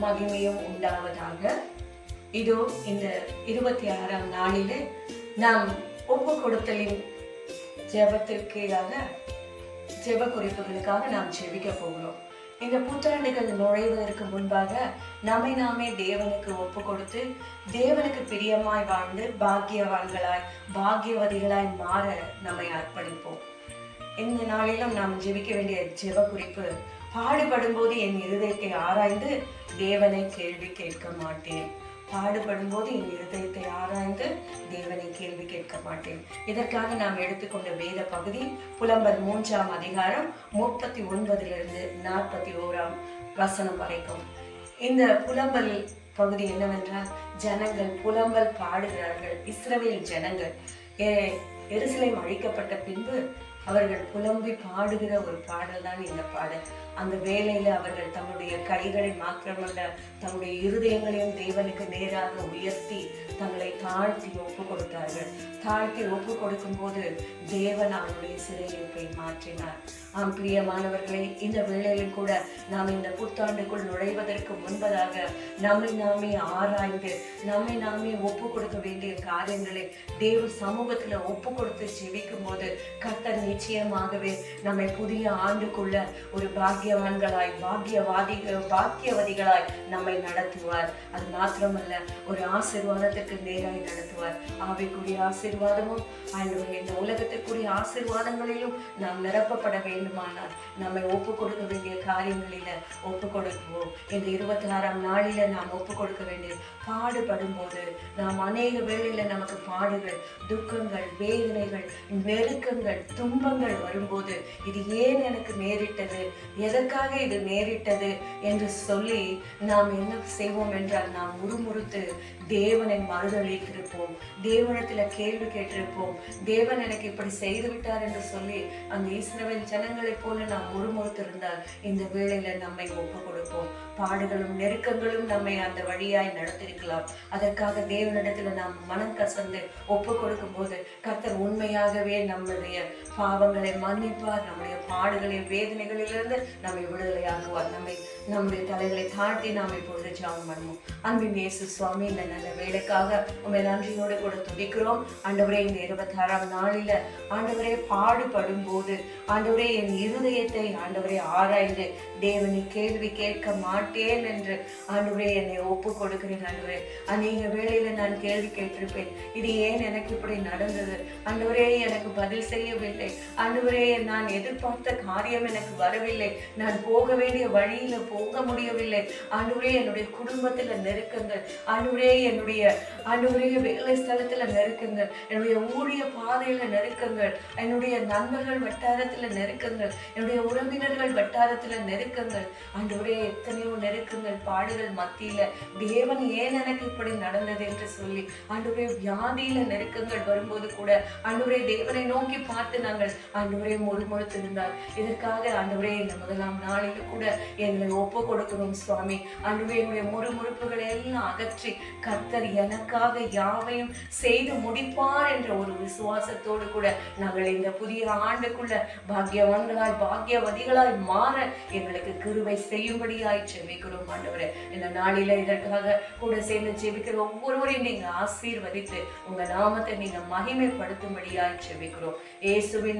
மகிமையும் உண்டாவதாக. இதோ இந்த இருபத்தி ஆறாம் நாளிலே நாம் ஒப்பு கொடுத்தலின் ஜெபத்திற்காக ஜெப குறிப்புகளுக்காக நாம் ஜெபிக்க போகிறோம். இந்த புத்தாண்டுகள் நுழைவதற்கு முன்பாக நம்மை நாமே தேவனுக்கு ஒப்பு கொடுத்து தேவனுக்கு பிரியமாய் வாழ்ந்து பாக்கியவான்களாய் பாக்கியவதிகளாய் மாற நம்மை அர்ப்பணிப்போம். இந்த நாளிலும் நாம் ஜெபிக்க வேண்டிய ஜெப குறிப்பு பாடுபடும் போது என் இருதயத்தை ஆராய்ந்து தேவனை கேள்வி கேட்க மாட்டேன். பாடுபடும் போது என் இருதயத்தை ஆராய்ந்து தேவனை கேள்வி கேட்க மாட்டேன். இதற்காக நாம் எடுத்துக்கொண்ட வேத பகுதி புலம்பர் மூன்றாம் அதிகாரம் முப்பத்தி ஒன்பதிலிருந்து நாற்பத்தி ஓராம் வசனம் வரைக்கும். இந்த புலம்பல் பகுதி என்னவென்றால் ஜனங்கள் புலம்பல் பாடுகிறார்கள் இஸ்ரவேல் ஜனங்கள். எருசலேம் அழிக்கப்பட்ட பின்பு அவர்கள் புலம்பி பாடுகிற ஒரு பாடல் தான் இந்த பாடல். அந்த வேலையில அவர்கள் தம்முடைய கைகளை மாத்திரமல்ல தம்முடைய இருதயங்களையும் தேவனுக்கு நேராக உயர்த்தி தங்களை தாழ்த்தி ஒப்பு கொடுத்தார்கள். தாழ்த்தி ஒப்பு கொடுக்கும் போது தேவன் அவருடைய சிறையிருப்பை மாற்றினார். ஆம் பிரியமானவர்களே இந்த வேளையில் கூட நாம் இந்த புத்தாண்டுக்குள் நுழைவதற்கு முன்பதாக நம்மை நாமே ஆராய்ந்து நம்மை நாமே ஒப்பு கொடுக்க வேண்டிய காரியங்களை தேவ சமூகத்துல ஒப்பு கொடுத்து ஜெபிக்கும் போது கர்த்தர் நிச்சயமாகவே நம்மை புதிய ஆண்டுக்குள்ள ஒரு பாக்கியவான்களாய் பாக்கியவாதி பாக்கியவதிகளாய் நம்மை நடத்துவார். அது மாத்திரமல்ல ஒரு ஆசிர்வாதத்துக்கு நேராய் நடத்துவார். ஆவிக்குரிய ஆசீர்வாதமும் ஆண்டவரே இந்த உலகத்திற்குரிய ஆசீர்வாதங்களிலும் நாம் நிரப்பப்பட வேண்டுமானால் நம்மை ஒப்பு கொடுக்க வேண்டிய காரியங்களில ஒப்பு கொடுக்குவோம் இந்த இருபத்தி ஆறாம் நாளில நாம் ஒப்பு கொடுக்க வேண்டிய பாடுபடும் போது நாம் அநேக வேளையில நமக்கு பாடுகள் துக்கங்கள் வேதனைகள் நெருக்கங்கள் துன்பங்கள் வரும்போது இது ஏன் எனக்கு நேரிட்டது? எதற்காக இது நேரிட்டது? என்று சொல்லி நாம் என்ன செய்வோம் என்றால் நாம் முறுமுறுத்து தேவனை மறுதளித்திருப்போம் தேவனத்தில் கேள்வி கேட்டிருப்போம். தேவன் எனக்கு இப்படி செய்து விட்டார் என்று சொல்லி அந்த இஸ்ரவேல் ஜனங்களைப் போல நாம் முறுமுறுத்திருந்தால் இந்த வேளையில நம்மை ஒப்பு கொடுப்போம் பாடுகளும் நெருக்கங்களும் நம்மை அந்த வழியாய் நடத்திருக்கலாம் அதற்காக தேவனிடத்தில் நாம் மனம் கசந்து ஒப்பு கொடுக்கும் போது கர்த்தர் உண்மையாகவே நம்முடைய பா பாவங்களை மன்னிப்பார். நம்முடைய பாடுகளின் வேதனைகளிலிருந்து நம்மை விடுதலையாக்குவார். நம்மை நம்முடைய தலைகளை தாழ்த்தி நாம் இப்பொழுது ஜாபம் பண்ணுவோம். அன்பின் இயேசு சுவாமி இந்த நல்ல வேலைக்காக உண்மை நன்றியோடு கூட துடிக்கிறோம் ஆண்டவரே இந்த இருபத்தாறாம் நாளில் ஆண்டவரே பாடுபடும் போது ஆண்டவரே என் இருதயத்தை ஆண்டவரே ஆராய்ந்து தேவனை கேள்வி கேட்க மாட்டேன் என்று ஆண்டவரே என்னை ஒப்பு கொடுக்கிறேன் ஆண்டவரே அநேக வேளையில் நான் கேள்வி கேட்டிருப்பேன். இது ஏன் எனக்கு இப்படி நடந்தது? ஆண்டவரே எனக்கு பதில் செய்யவில்லை. அன்றுவரே நான் எதிர்பார்த்த காரியம் எனக்கு வரவில்லை. நான் போக வேண்டிய வழியில போக முடியவில்லை. அன்றுவரே என்னுடைய குடும்பத்துல நெருக்கங்கள். அன்றுவரே என்னுடைய அன்றுவரே வேலை ஸ்தலத்துல நெருக்கங்கள். என்னுடைய ஊழிய பாதையில நெருக்கங்கள். என்னுடைய நண்பர்கள் வட்டாரத்துல நெருக்கங்கள். என்னுடைய உறவினர்கள் வட்டாரத்துல நெருக்கங்கள். அன்றுவரே எத்தனையோ நெருக்கங்கள் பாடுகள் மத்தியில தேவன் ஏன் எனக்கு இப்படி நடந்தது என்று சொல்லி ஆண்டவரே வியாதியில நெருக்கங்கள் வரும்போது கூட ஆண்டவரே தேவனை நோக்கி பார்த்து நாங்கள் ஆண்டவரே முறுமுறுத்திருந்தார் இதற்காக ஆண்டவரே இந்த முதலாம் நாளில் கூட எங்களை ஒப்பு கொடுக்கிறோம் சுவாமி. ஆண்டவரே என்னுடைய முறுமுறுப்புகளை எல்லாம் அகற்றி கர்த்தர் எனக்காக யாவையும் செய்து முடிப்பார் என்ற ஒரு விசுவாசத்தோடு கூட நாங்கள் இந்த புதிய ஆண்டுக்குள்ள பாக்கியவான்களாய் பாக்கியவதிகளாய் மாற எங்களுக்கு கிருவை செய்யும்படியாய் செபிக்கிறோம் ஆண்டவரே. இந்த நாளில இதற்காக கூட சேர்ந்து ஜெபிக்கிற ஒவ்வொருவரையும் நீங்க ஆசீர்வதித்து உங்க நாமத்தை நீங்க மகிமைப்படுத்தும்படியாய் செபிக்கிறோம். இயேசுவின்